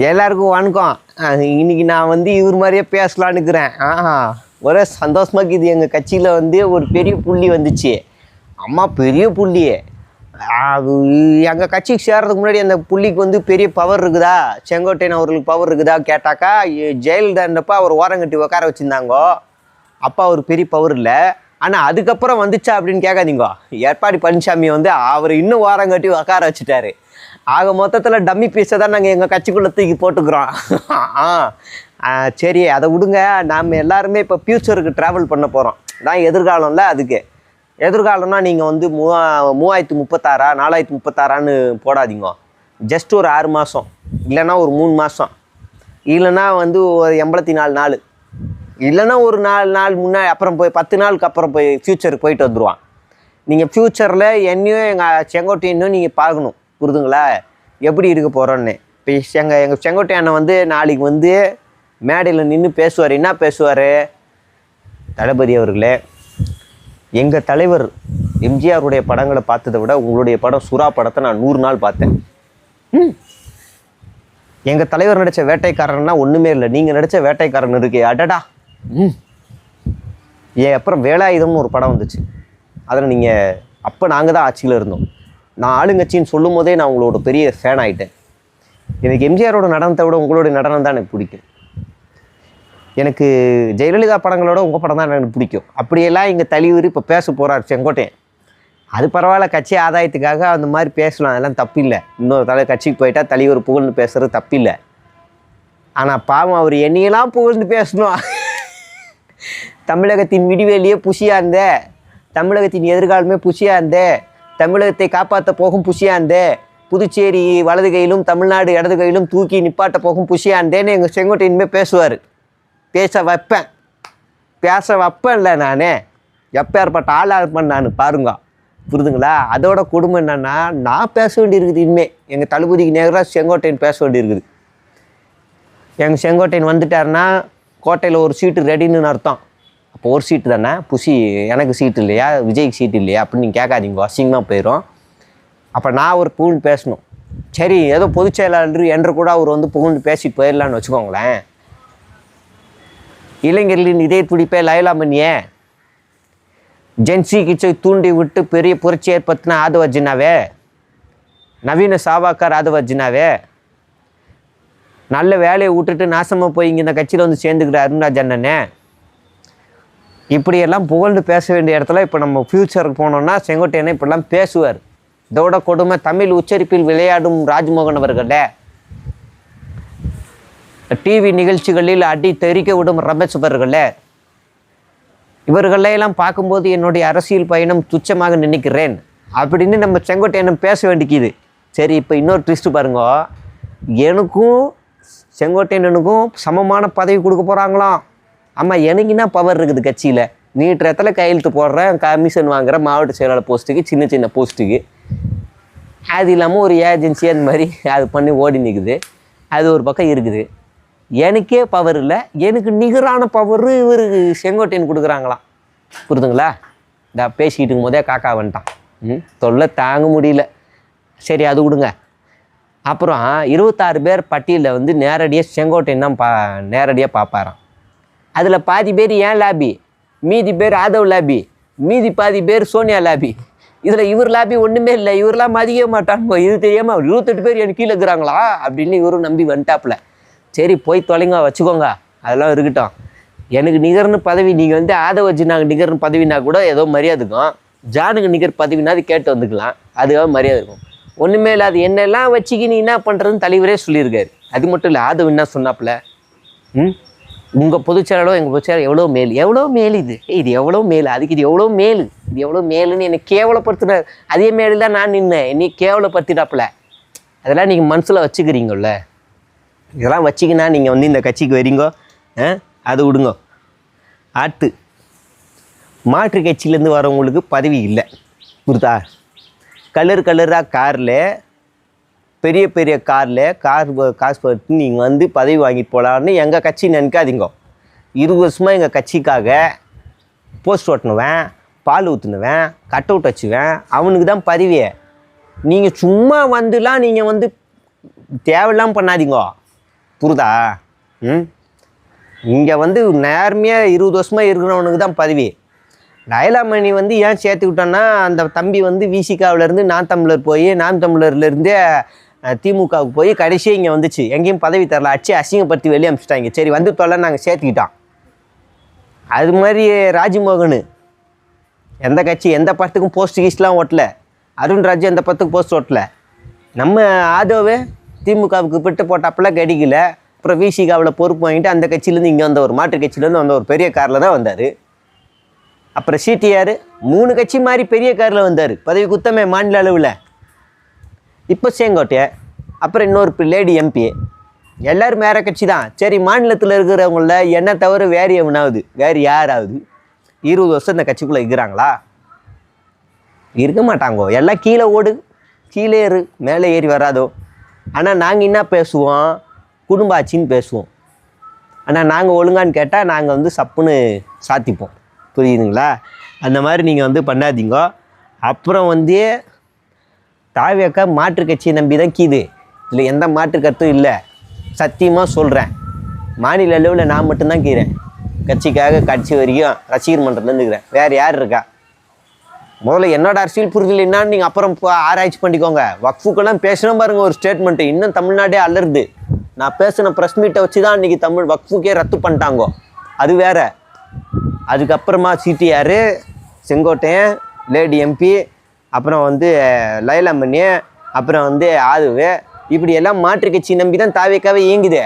எல்லாருக்கும் வணக்கம். இன்றைக்கி நான் வந்து இவர் மாதிரியே பேசலான்னு இருக்கிறேன். ஆஹா ஒரே சந்தோஷமா இருக்குது. எங்கள் கட்சியில் வந்து ஒரு பெரிய புள்ளி வந்துச்சு. அம்மா பெரிய புள்ளி. அது எங்கள் கட்சிக்கு சேர்றதுக்கு முன்னாடி அந்த புள்ளிக்கு வந்து பெரிய பவர் இருக்குதா? செங்கோட்டையன் அவர்களுக்கு பவர் இருக்குதா கேட்டாக்கா ஜெயலலிதான்றப்ப அவர் ஓரங்கட்டி உட்கார வச்சுருந்தாங்கோ? அப்பா அவர் பெரிய பவர் இல்லை. ஆனால் அதுக்கப்புறம் வந்துச்சா அப்படின்னு கேட்காதீங்க. எடப்பாடி பழனிசாமி வந்து அவர் இன்னும் ஓரங்கட்டி உட்கார வச்சுட்டாரு. ஆக மொத்தத்தில் டம்மி பீஸை தான் நாங்கள் எங்கள் கட்சிக்குள்ளே தூக்கி போட்டுக்கிறோம். ஆ சரி அதை விடுங்க. நாம் எல்லாருமே இப்போ ஃப்யூச்சருக்கு ட்ராவல் பண்ண போகிறோம் தான் எதிர்காலம்ல அதுக்கு. எதிர்காலம்னா நீங்கள் வந்து மூவா மூவாயிரத்து முப்பத்தாறா நாலாயிரத்து முப்பத்தாறான்னு போடாதீங்க. ஜஸ்ட் ஒரு ஆறு மாதம் இல்லைன்னா ஒரு மூணு மாதம் இல்லைன்னா வந்து ஒரு எண்பத்தி நாலு நாள். இல்லைன்னா ஒரு நாலு நாள் முன்னாடி அப்புறம் போய் பத்து நாளுக்கு அப்புறம் போய் ஃப்யூச்சருக்கு போயிட்டு வந்துடுவான் நீங்கள் ஃப்யூச்சரில் என்னையும் எங்கள் செங்கோட்டையனும் நீங்கள் பார்க்கணும். புரிதுங்களா? எப்படி இருக்க போகிறோன்னு இப்போ எங்கள் எங்கள் செங்கோட்டை அண்ணன் வந்து நாளைக்கு வந்து மேடையில் நின்று பேசுவார். என்ன பேசுவார்? தளபதி அவர்களே எங்கள் தலைவர் எம்ஜிஆருடைய படங்களை பார்த்ததை விட உங்களுடைய படம் சுறா படத்தை நான் நூறு நாள் பார்த்தேன். எங்கள் தலைவர் நடித்த வேட்டைக்காரன்னா ஒன்றுமே இல்லை. நீங்கள் நடித்த வேட்டைக்காரன் இருக்கே. அடடா. ம். ஏ அப்புறம் வேலாயுதம்னு ஒரு படம் வந்துச்சு. அதில் நீங்கள் அப்போ நாங்கள் தான் ஆட்சியில் இருந்தோம். நான் ஆளுங்கட்சின்னு சொல்லும் போதே நான் உங்களோட பெரிய ஃபேன் ஆகிட்டேன் எனக்கு எம்ஜிஆரோட நடனத்தை விட உங்களுடைய நடனம் தான் எனக்கு பிடிக்கும். எனக்கு ஜெயலலிதா படங்களோட உங்கள் படம் தான் எனக்கு பிடிக்கும். அப்படியெல்லாம் எங்கள் தலைவர் இப்போ பேச போகிறார் செங்கோட்டையன். அது பரவாயில்ல கட்சி ஆதாயத்துக்காக அந்த மாதிரி பேசலாம் அதெல்லாம் தப்பில்லை. இன்னொரு தலை கட்சிக்கு போயிட்டால் தலைவர் புகழ்ந்து பேசுகிறது தப்பில்லை. ஆனால் பாவம் அவர் என்னையெல்லாம் புகழ்ந்து பேசணும். தமிழகத்தின் விடிவெளியே புஷியாக இருந்தேன் தமிழகத்தின் எதிர்காலமே புஷியாக இருந்தேன் தமிழகத்தை காப்பாற்ற போகும் புஷியாக புதுச்சேரி வலது கையிலும் தமிழ்நாடு இடது கையிலும் தூக்கி நிப்பாட்ட போகும் புஷியாக இருந்தேன்னு எங்கள் செங்கோட்டையின்மே பேசுவார். பேச வைப்பேன். பேச வைப்பேன்ல நான். எப்பேற்பட்ட ஆளாக இருப்பேன் நான் பாருங்க. புரிதுங்களா? அதோட கொடுமை என்னென்னா நான் பேச வேண்டியிருக்குது இனிமே. எங்கள் தளபதிக்கு நேராக செங்கோட்டையன் பேச வேண்டியிருக்குது. எங்கள் செங்கோட்டையன் வந்துட்டாருன்னா கோட்டையில் ஒரு சீட்டு ரெடின்னு அர்த்தம். இப்போ ஒரு சீட்டு தானே? புசி எனக்கு சீட்டு இல்லையா? விஜய்க்கு சீட்டு இல்லையா? அப்படின்னு நீங்கள் கேட்காதீங்க. அசிங்கமாக போயிடும் அப்போ நான் ஒரு புகழ்ந்து பேசணும். சரி ஏதோ பொதுச் செயலாளர் என்று கூட அவர் வந்து புகழ்ந்து பேசிட்டு போயிடலான்னு வச்சுக்கோங்களேன். இளைஞர்களின் இதய துடிப்பே லயலாமணியே ஜென்சி கிச்சை தூண்டி விட்டு பெரிய புரட்சி ஏற்படுத்தின ஆதவர்ஜினாவே நவீன சாவாக்கார் ஆதவர்ஜினாவே நல்ல வேலையை விட்டுட்டு நாசமாக போய் இங்கே இந்த கட்சியில் வந்து சேர்ந்துக்கிறார் அருண்ராஜ் அண்ணனே. இப்படியெல்லாம் புகழ்ந்து பேச வேண்டிய இடத்துல இப்போ நம்ம ஃப்யூச்சருக்கு போனோம்னா செங்கோட்டையனை இப்படிலாம் பேசுவார். இதோட கொடுமை தமிழ் உச்சரிப்பில் விளையாடும் ராஜ்மோகன் அவர்களே. டிவி நிகழ்ச்சிகளில் அடி தெறிக்க விடும் ரமேஷ் அவர்களே. இவர்களையெல்லாம் பார்க்கும்போது என்னுடைய அரசியல் பயணம் துச்சமாக நினைக்கிறேன். அப்படின்னு நம்ம செங்கோட்டையனும் பேச வேண்டிக்குது. சரி இப்போ இன்னொரு ட்விஸ்ட் பாருங்க. எனக்கும் செங்கோட்டையனுக்கும் சமமான பதவி கொடுக்க போகிறாங்களாம் ஆமாம் எனக்கு என்ன பவர் இருக்குது கட்சியில். நீட்டுறத்தில் கையெழுத்து போடுறேன் கமிஷன் வாங்குற மாவட்ட செயலாளர் போஸ்ட்டுக்கு சின்ன சின்ன போஸ்ட்டுக்கு அது இல்லாமல் ஒரு ஏஜென்சி அந்த மாதிரி அது பண்ணி ஓடி நிற்குது அது ஒரு பக்கம் இருக்குது. எனக்கே பவர் இல்லை. எனக்கு நிகரான பவர் இவர் செங்கோட்டையன் கொடுக்குறாங்களாம். புரிதுங்களா? இந்த பேசிக்கிட்டு போதே காக்கா வந்துட்டான். ம் தொல்லை தாங்க முடியல. சரி அது கொடுங்க. அப்புறம் இருபத்தாறு பேர் பட்டியலில் வந்து நேரடியாக செங்கோட்டையன் தான் பா நேரடியாக பார்ப்பாராம் அதில் பாதி பேர் ஏன் லாபி? மீதி பேர் ஆதவ் லாபி. மீதி பாதி பேர் சோனியா லாபி. இதில் இவர் லாபி ஒன்றுமே இல்லை. இவரெல்லாம் மதிக்க மாட்டாங்க இது தெரியாமல் இருபத்தெட்டு பேர் எனக்கு கீழே இருக்கிறாங்களா? அப்படின்னு இவரும் நம்பி வந்துட்டாப்புல. சரி போய் தொலைங்க வச்சுக்கோங்க. அதெல்லாம் இருக்கட்டும். எனக்கு நிகர்னு பதவி நீங்கள் வந்து ஆதவ வச்சு நாங்கள் நிகர்னு பதவினா கூட ஏதோ மரியாதைக்கும் ஜானுக்கு நிகர் பதவினா அது கேட்டு வந்துக்கலாம். அதுவாக மரியாதை இருக்கும். ஒன்றுமே இல்லாது என்னெல்லாம் வச்சுக்கி நீ என்ன பண்ணுறதுன்னு தலைவரே சொல்லியிருக்காரு. அது மட்டும் இல்லை. ஆதவ் என்ன சொன்னாப்புல? ம்? உங்கள் பொதுச்செயலாளோ எங்கள் பொதுச்செயலாளர் எவ்வளோ மேல்? எவ்வளோ மேல் இது? இது எவ்வளோ மேல்? அதுக்கு இது எவ்வளோ மேல்? இது எவ்வளோ மேலுன்னு என்னை கேவலப்படுத்தினார் அதே மேலில் தான் நான் நின்னேன். என்னை கேவலப்படுத்திட்டாப்புல. அதெல்லாம் நீங்கள் மனசில் வச்சுக்கிறீங்கல்ல. இதெல்லாம் வச்சிக்கினா நீங்கள் வந்து இந்த கட்சிக்கு வரீங்கோ? ஆ? அது விடுங்க. ஆட்டு மாற்று கட்சியிலேருந்து வரவங்களுக்கு பதவி இல்லை. புரிதா? கலர் கலராக காரில் பெரிய பெரிய காரில் கார் காசு பார்த்து நீங்கள் வந்து பதவி வாங்கிட்டு போகலான்னு எங்கள் கட்சி நினைக்காதீங்க. இருபது வருஷமாக எங்கள் கட்சிக்காக போஸ்ட் ஓட்டினுவேன் பால் ஊற்றுனுவேன் கட் அவுட் வச்சுவேன் அவனுக்கு தான் பதவியே. நீங்கள் சும்மா வந்துலாம் நீங்கள் வந்து தேவையில்லாம பண்ணாதீங்க. புரிதா? ம்? இங்கே வந்து நேர்மையாக இருபது வருஷமாக இருக்கிறவனுக்கு தான் பதவி. நயலாமணி வந்து ஏன் சேர்த்துக்கிட்டோன்னா அந்த தம்பி வந்து விசிகாவிலேருந்து நான் தமிழர் போய் நான் தமிழர்லேருந்தே திமுகவுக்கு போய் கடைசியாக இங்கே வந்துச்சு. எங்கேயும் பதவி தரல. அடிச்சு அசிங்கப்படுத்தி வெளியே அனுப்பிச்சிட்டாங்க. சரி வந்து தொல்லை நாங்கள் சேர்த்துக்கிட்டோம். அது மாதிரி ராஜ்மோகன். எந்த கட்சி எந்த படத்துக்கும் போஸ்ட் கீஸ்ட்லாம் ஓட்டல அருண்ராஜ் எந்த படத்துக்கும் போஸ்ட் ஓட்டல நம்ம ஆதோவே திமுகவுக்கு பிட்டு போட்டாப்பெல்லாம் கிடைக்கல. அப்புறம் விசிகாவில் பொறுப்பு வாங்கிட்டு அந்த கட்சியிலேருந்து இங்கே வந்த ஒரு மாற்று கட்சியிலேருந்து வந்த ஒரு பெரிய காரில் தான் வந்தார். அப்புறம் சிடிஆர் மூணு கட்சி மாதிரி பெரிய காரில் வந்தார். பதவி குத்தமே மாநில அளவில். இப்போ செங்கோட்டையை அப்புறம் இன்னொரு லேடி எம்பி எல்லோரும் வேறு கட்சி தான். சரி மாநிலத்தில் இருக்கிறவங்கள என்ன தவிர வேறு எவனாவது வேறு யாராவது இருபது வருஷம் இந்த கட்சிக்குள்ளே இருக்கிறாங்களா? இருக்க மாட்டாங்கோ. எல்லாம் கீழே ஓடு. கீழே ஏறு. மேலே ஏறி வராதோ. ஆனால் நாங்கள் என்ன பேசுவோம்? குடும்ப ஆட்சின்னு பேசுவோம். ஆனால் நாங்கள் ஒழுங்கான்னு கேட்டால் நாங்கள் வந்து சப்புன்னு சாத்திப்போம். புரியுதுங்களா? அந்த மாதிரி நீங்கள் வந்து பண்ணாதீங்க. அப்புறம் வந்து தாவியக்கா மாற்று கட்சியை நம்பி தான் கீது. இதில் எந்த மாற்று கருத்தும் இல்லை. சத்தியமாக சொல்கிறேன் மாநில அளவில் நான் மட்டும்தான் கீறேன். கட்சிக்காக கட்சி வரைக்கும் ரசிகர் மன்றத்துலேருந்து இருக்கிறேன். வேறு யார் இருக்கா? முதல்ல என்னோட அரசியல் புரிதல் என்னன்னு நீங்கள் அப்புறம் ஆராய்ச்சி பண்ணிக்கோங்க. வக்ஃபுக்கெல்லாம் பேசணும் பாருங்கள் ஒரு ஸ்டேட்மெண்ட்டு இன்னும் தமிழ்நாடே அலருது நான் பேசின ப்ரெஸ் மீட்டை வச்சு தான் இன்றைக்கி தமிழ் வக்ஃபுக்கே ரத்து பண்ணிட்டாங்கோ. அது வேற. அதுக்கப்புறமா சிடிஆர் செங்கோட்டையன் லேடி எம்பி அப்புறம் வந்து லைலாமணி அப்புறம் வந்து ஆதுவு இப்படி எல்லாம் மாற்று கட்சி நம்பி தான் தாவேக்காவே இயங்குது.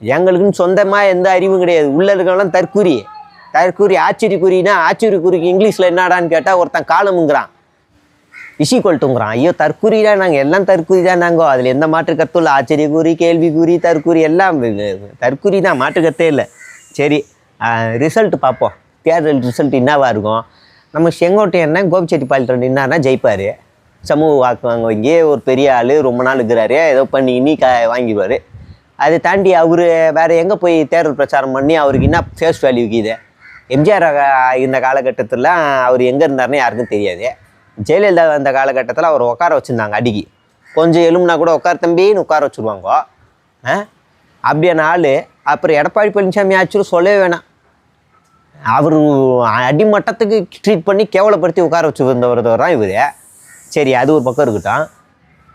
எங்களுக்குன்னு சொந்தமாக எந்த அறிவும் கிடையாது. உள்ள இருக்கவங்களாம் தற்கூரி. தற்கூரி ஆச்சரியக்குறினா ஆச்சரியக்குறிக்கு இங்கிலீஷில் என்னடான்னு கேட்டால் ஒருத்தன் காலமுங்கிறான் இசிக்கொல்ட்டுங்கிறான் ஐயோ தற்கூரி தான் நாங்கள் எல்லாம் தற்கூரி தான் நாங்கோ. அதில் எந்த மாற்று கருத்தும் இல்லை. ஆச்சரியக்குறி கேள்விக்குறி தற்கூரி எல்லாம் தற்கூரி தான் மாற்று கருத்தே இல்லை. சரி ரிசல்ட் பார்ப்போம். தேர்தல் ரிசல்ட் என்னவாக இருக்கும்? நம்ம செங்கோட்டையன்னா கோபிச்செட்டிப்பாளையத்தில் நின்னார்னா ஜெயிப்பார். சமூக வாக்கு வாங்க வாங்கி ஒரு பெரிய ஆள் ரொம்ப நாள் இருக்கிறாரு ஏதோ பண்ணி இனி க வாங்கிடுவார். அதை தாண்டி அவர் வேறு எங்கே போய் தேர்தல் பிரச்சாரம் பண்ணி அவருக்கு என்ன ஃபேஸ் வேல்யூ இருக்குது எம்ஜிஆர் இந்த காலகட்டத்தில் அவர் எங்கே இருந்தாருன்னு யாருக்கும் தெரியாது. ஜெயலலிதா அந்த காலகட்டத்தில் அவர் உட்கார வச்சுருந்தாங்க அடிக்கி. கொஞ்சம் எலும்புனா கூட உட்கார தம்பின்னு உட்கார வச்சுருவாங்க. ஆ? அப்படியான ஆள். அப்புறம் எடப்பாடி பழனிசாமி ஆச்சும் சொல்லவே வேணாம். அவர் அடிமட்டத்துக்கு ட்ரீட் பண்ணி கேவலப்படுத்தி உட்கார வச்சு வந்தவர் தான் இவர். சரி அது ஒரு பக்கம் இருக்கட்டும்.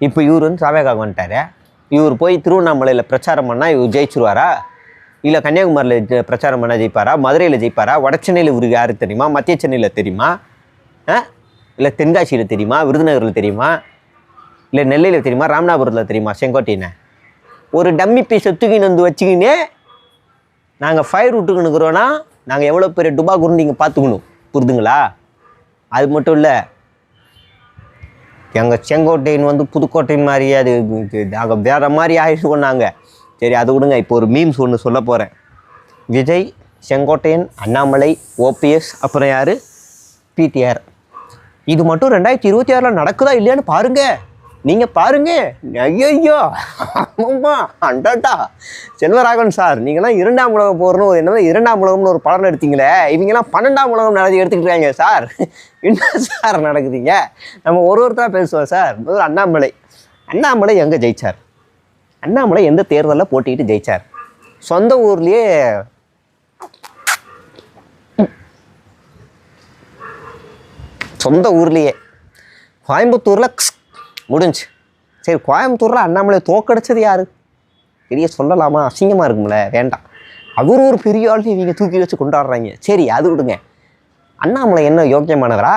இப்போ இவர் வந்து சபைக்காக வந்துட்டார். இவர் போய் திருவண்ணாமலையில் பிரச்சாரம் பண்ணால் இவர் ஜெயிச்சிருவாரா? இல்லை கன்னியாகுமரியில் பிரச்சாரம் பண்ணால் ஜெயிப்பாரா? மதுரையில் ஜெயிப்பாரா? வட சென்னையில் இவருக்கு யார் தெரியுமா? மத்திய சென்னையில் தெரியுமா? ஆ? இல்லை தென்காசியில் தெரியுமா? விருதுநகரில் தெரியுமா? இல்லை நெல்லையில் தெரியுமா? ராமநாதபுரத்தில் தெரியுமா? செங்கோட்டையினை ஒரு டம்மி பீஸை தூக்கின்னு வந்து வச்சுக்கின்னு நாங்கள் ஃபயர் விட்டுக்கணுக்குறோன்னா நாங்கள் எவ்வளோ பெரிய டுபாக்குன்னு நீங்கள் பார்த்துக்கணும் புரிதுங்களா? அது மட்டும் இல்லை எங்கள் செங்கோட்டையன் வந்து புதுக்கோட்டையின் மாதிரி அது நாங்கள் வேறு மாதிரி ஆயிடுச்சு நாங்கள் சரி அது விடுங்க இப்போ ஒரு மீம்ஸ் ஒன்று சொல்ல போகிறேன் விஜய் செங்கோட்டையன் அண்ணாமலை ஓபிஎஸ் அப்புறம் யார்? பிடிஆர் இது மட்டும் ரெண்டாயிரத்தி இருபத்தி ஆறில் நடக்குதா இல்லையான்னு பாருங்கள் நீங்கள் பாருங்க. ஐயோ ஆமாம்மா அண்டாட்டா செல்வராகவன் சார் நீங்களாம் இரண்டாம் உலகம் போகிறணும் ஒரு இரண்டாம் உலகம்னு ஒரு படம் எடுத்தீங்களே. இவங்கெல்லாம் பன்னெண்டாம் உலகம் நடத்தி எடுத்துக்கிட்டாங்க சார். என்ன சார் நடக்குதுங்க? நம்ம ஒரு ஒருத்தராக பேசுவோம் சார். முதல்ல அண்ணாமலை. அண்ணாமலை எங்கே ஜெயிச்சார்? அண்ணாமலை எந்த தேர்தலில் போட்டிக்கிட்டு ஜெயிச்சார்? சொந்த ஊர்லேயே சொந்த ஊர்லேயே. கோயம்புத்தூரில் முடிஞ்சு. சரி கோயம்புத்தூரில் அண்ணாமலை தோக்கடிச்சது யார்? பெரிய சொல்லலாமா? அசிங்கமாக இருக்கும்ல வேண்டாம். அவர் ஒரு பெரிய ஆள் இவங்க தூக்கி வச்சு கொண்டாடுறாங்க. சரி அது விடுங்க. அண்ணாமலை என்ன யோக்கியமானவரா?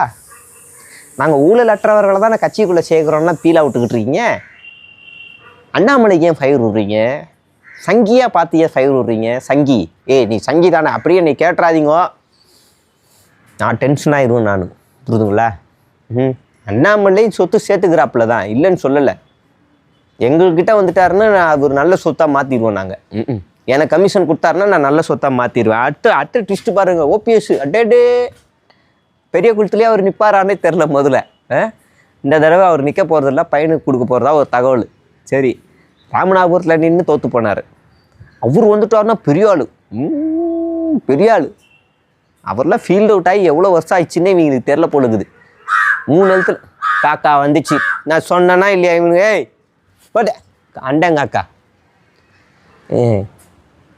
நாங்கள் ஊழல் அற்றவர்களை தானே கட்சிக்குள்ளே சேர்க்குறோம்னா பீலா விட்டுக்கிட்டு இருக்கீங்க? அண்ணாமலைக்கு ஏன் ஃபயர் விடுறீங்க? சங்கியாக பார்த்து ஏன் ஃபயர் விடுறீங்க? சங்கி. ஏய் நீ சங்கி தானே. அப்படியே நீ கேட்டுறாதீங்கோ. நான் டென்ஷன் ஆயிடுவேன் நான். புரிதுங்களா ம் அண்ணாமலை சொத்து சேர்த்துக்கிறாப்புல தான். இல்லைன்னு சொல்லலை. எங்கள்கிட்ட வந்துட்டாருன்னா நான் ஒரு நல்ல சொத்தாக மாற்றிடுவோம் நாங்கள் ம் எனக்கு கமிஷன் கொடுத்தாருன்னா நான் நல்ல சொத்தாக மாற்றிடுவேன் அடுத்து அடுத்த ட்விஸ்ட்டு பாருங்கள் ஓபிஎஸ் அட்டே. பெரிய குளத்துலேயே அவர் நிற்பாரானே தெரில முதல்ல? இந்த தடவை அவர் நிற்க போகிறதில்ல பையனுக்கு கொடுக்க போகிறதா ஒரு தகவல். சரி. ராமநாதபுரத்தில் நின்று தோற்று போனார். அவர் வந்துட்டாருன்னா பெரிய ஆள். பெரிய ஆள். அவர்லாம் ஃபீல்ட் அவுட் ஆகி எவ்வளோ வருஷம் ஆயிடுச்சுன்னே இவங்களுக்கு தெரில போலுக்குது மூணு எழுத்துல காக்கா வந்துச்சு. நான் சொன்னேன்னா இல்லையா இவனுங்க? ஏய் பட் அண்டங்க அக்கா. ஏ,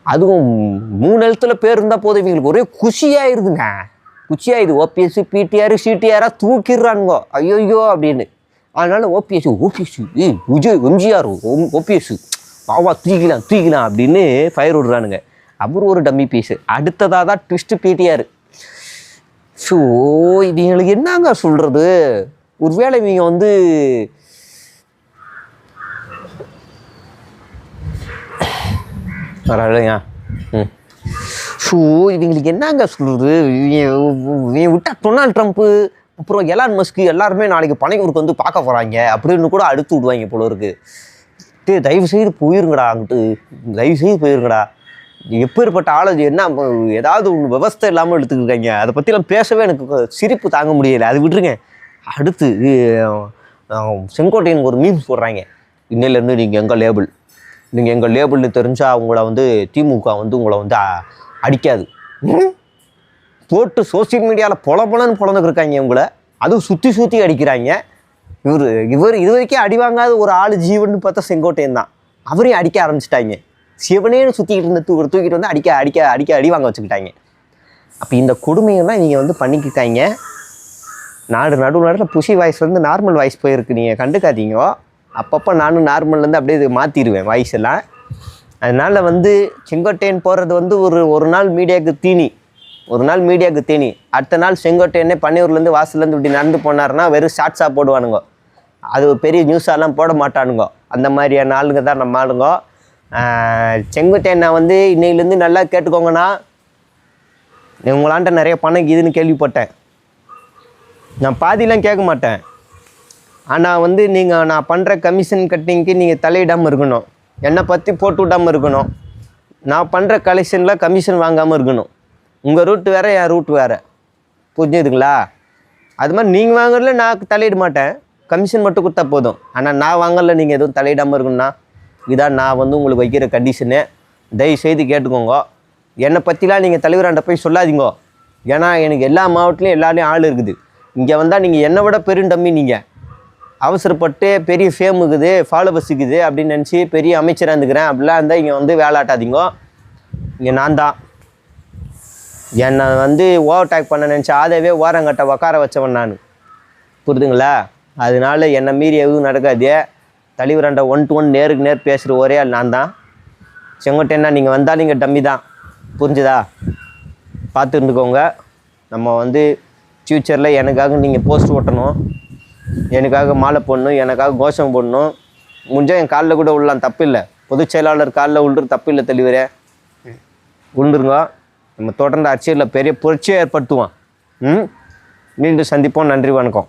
அதுவும் மூணு எழுத்துல பேர் இருந்தால் போதும் இவங்களுக்கு. ஒரே குஷியாயிருதுங்க குச்சியாயிது ஓபிஎஸ் பிடிஆர் சிடிஆராக தூக்கிடுறானுங்கோ. ஐயோயோ அப்படின்னு. அதனால ஓபிஎஸ் ஓபிஎஸ் ஏ விஜய் எம்ஜிஆர் ஓபிஎஸ் பாவா தூக்கிலாம் தூக்கிலாம் அப்படின்னு ஃபயர் விடுறானுங்க. அப்புறம் ஒரு டம்மி பீஸு அடுத்ததாக தான் ட்விஸ்ட்டு பிடிஆர் ஷோ இவங்களுக்கு என்னங்க சொல்கிறது ஒருவேளை இவங்க வந்து வரலைங்க ம். ஷோ இவங்களுக்கு என்னங்க சொல்கிறது இவங்க விட்டா டொனால்ட் ட்ரம்ப்பு அப்புறம் எலான் மஸ்க்கு எல்லாருமே நாளைக்கு பனையூருக்கு வந்து பார்க்க போகிறாங்க அப்படின்னு கூட அடுத்து விடுவாங்க போல இருக்குது டே தயவு செய்து போயிருங்கடா அங்கிட்டு. தயவு செய்து போயிருங்கடா. எப்பேற்பட்ட ஆளு என்ன ஏதாவது ஒன்று விவஸ்தை இல்லாமல் எடுத்துக்கிருக்காங்க. அதை பற்றிலாம் பேசவே எனக்கு சிரிப்பு தாங்க முடியலை. அது விட்டுருங்க. அடுத்து செங்கோட்டையனுக்கு ஒரு மீம்ஸ் போடுறாங்க. இன்னிலேருந்து நீங்கள் எங்கள் லேபிள் நீங்கள் எங்கள் லேபிள்னு தெரிஞ்சால் உங்களை வந்து திமுக வந்து உங்களை வந்து அடிக்காது. போட்டு சோஷியல் மீடியாவில் பொல பொலன்னு இவங்களை. அதுவும் சுற்றி சுற்றி அடிக்கிறாங்க. இவர் இவர் இது வரைக்கும் அடி வாங்காத ஒரு ஆள் ஜீவன் பார்த்தா செங்கோட்டையன் தான். அவரையும் அடிக்க ஆரம்பிச்சிட்டாங்க. சிவனேன்னு சுற்றிக்கிட்டு இருந்த தூ தூக்கிட்டு வந்து அடிக்க அடிக்க அடிக்க அடி வாங்க வச்சுக்கிட்டாங்க. அப்போ இந்த கொடுமையெல்லாம் நீங்கள் வந்து பண்ணிக்கிட்டாங்க. நாடு நடு நடுவில் புஷி வாய்ஸ்லேருந்து நார்மல் வாய்ஸ் போயிருக்கு. நீங்கள் கண்டுக்காதீங்க. அப்பப்போ நானும் நார்மல்லேருந்து அப்படியே இது மாற்றிடுவேன் வாய்ஸ் எல்லாம். அதனால் வந்து செங்கோட்டையன் போகிறது வந்து ஒரு ஒரு நாள் மீடியாவுக்கு தீனி. ஒரு நாள் மீடியாவுக்கு தீனி. அடுத்த நாள் செங்கோட்டையனே பன்னியூர்லேருந்து வாசல்லேருந்து இப்படி நடந்து போனாருன்னா வெறும் ஷார்ட்ஸாக போடுவானுங்க. அது பெரிய நியூஸாலாம் போட மாட்டானுங்க. அந்த மாதிரியான ஆளுங்க தான் நம்ம ஆளுங்க. செங்குத்தேன்னா வந்து இன்னையிலேருந்து நல்லா கேட்டுக்கோங்கண்ணா. உங்களாண்ட நிறைய பணம் இதுன்னு கேள்விப்பட்டேன். நான் பாதிலாம் கேட்க மாட்டேன். ஆனால் வந்து நீங்கள் நான் பண்ணுற கமிஷன் கட்டிங்க்கு நீங்கள் தலையிடாமல் இருக்கணும். என்னை பற்றி போட்டு விடாமல் இருக்கணும். நான் பண்ணுற கலெக்ஷனில் கமிஷன் வாங்காமல் இருக்கணும். உங்கள் ரூட் வேறு என் ரூட் வேறு. புரிஞ்சுதுங்களா? அது மாதிரி நீங்கள் வாங்குறதுல நான் தலையிட மாட்டேன். கமிஷன் மட்டும் கொடுத்தா போதும். ஆனால் நான் வாங்கல நீங்கள் எதுவும் தலையிடாமல் இருக்கணும்னா. இதான் நான் வந்து உங்களுக்கு வைக்கிற கண்டிஷனு தயவு செய்து கேட்டுக்கோங்க. என்னை பற்றிலாம் நீங்கள் தலைவராண்ட போய் சொல்லாதீங்க. ஏன்னா எனக்கு எல்லா மாவட்டத்துலையும் எல்லாரையும் ஆள் இருக்குது. இங்கே வந்தால் நீங்கள் என்னை விட பெருண்டம்மி நீங்கள் அவசரப்பட்டு பெரிய ஃபேம் இருக்குது ஃபாலோவர்ஸ் இருக்குது அப்படின்னு நினச்சி பெரிய அமைச்சராக இருந்துக்கிறேன். அப்படிலாம் இருந்தால் இங்கே வந்து வேலாட்டாதீங்க. இங்கே நான் தான். என்னை வந்து ஓவர் டேக் பண்ண நினச்ச ஆதவே ஓரங்கட்ட உக்கார வச்சவன் நான். புரிதுங்களா? அதனால என்னை மீறி எதுவும் நடக்காது. தலைவராண்ட ஒன் டு ஒன் நேருக்கு நேர் பேசுகிற ஒரே ஆள் நான் தான் செங்கோட்டையனா நீங்கள் வந்தால் நீங்கள் டம்மி தான். புரிஞ்சுதா? பார்த்து இருந்துக்கோங்க நம்ம வந்து ஃப்யூச்சரில் எனக்காக நீங்கள் போஸ்ட் ஓட்டணும் எனக்காக மாலை போடணும் எனக்காக கோஷம் போடணும். முடிஞ்சால் என் காலில் கூட விடலாம் தப்பு இல்லை. பொதுச் செயலாளர் காலில் விழுறது தப்பு இல்லை தெளிவரே விழுந்துருங்க நம்ம தொடர்ந்து அரசியலில் பெரிய புரட்சியை ஏற்படுத்துவோம். ம்? மீண்டும் சந்திப்போம். நன்றி வணக்கம்.